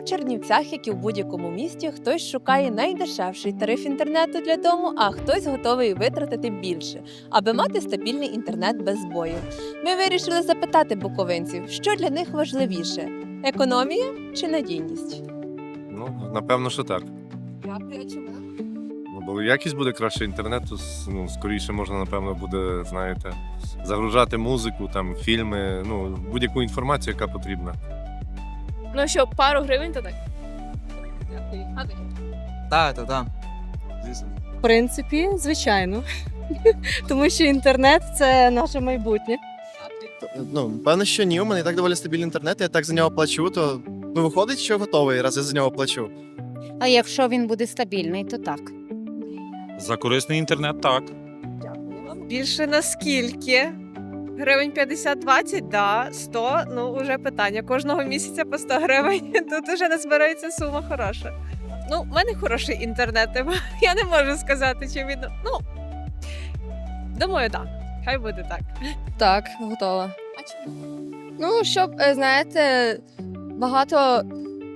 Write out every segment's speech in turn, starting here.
У Чернівцях, як і в будь-якому місті, хтось шукає найдешевший тариф інтернету для дому, а хтось готовий витратити більше, аби мати стабільний інтернет без збою. Ми вирішили запитати буковинців, що для них важливіше: економія чи надійність? Ну, напевно, що так. Дякую, чому? Ну, бо якість буде краще інтернету, ну, скоріше можна, напевно, буде, знаєте, загружати музику, там, фільми, ну, будь-яку інформацію, яка потрібна. Ну що, пару гривень, то так. А? Так, так, так. Звісно. В принципі, звичайно. Тому що інтернет це наше майбутнє. Ну, певно, що ні, у мене і так доволі стабільний інтернет, я так за нього плачу, то ну, виходить, що готовий, раз я за нього плачу. А якщо він буде стабільний, то так. За корисний інтернет так. Більше наскільки? Гривень 50-20, да, 100, ну вже питання. Кожного місяця по 100 гривень. Тут вже назбирається сума хороша. Ну, в мене хороший інтернет, я не можу сказати, чи він. Ну, думаю, так. Хай буде так. Так, готова. А чому? Ну, щоб, е, знаєте, багато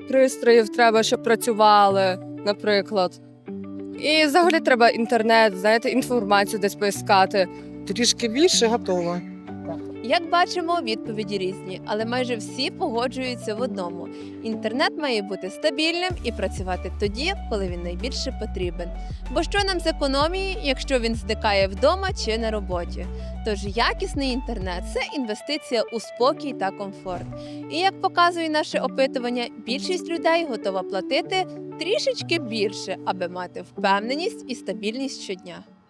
пристроїв треба, щоб працювали, наприклад. І взагалі треба інтернет, знаєте, інформацію десь поіскати. Трішки більше готова. Як бачимо, відповіді різні, але майже всі погоджуються в одному: інтернет має бути стабільним і працювати тоді, коли він найбільше потрібен. Бо що нам з економії, якщо він зникає вдома чи на роботі? Тож якісний інтернет це інвестиція у спокій та комфорт. І як показує наше опитування, більшість людей готова платити трішечки більше, аби мати впевненість і стабільність щодня.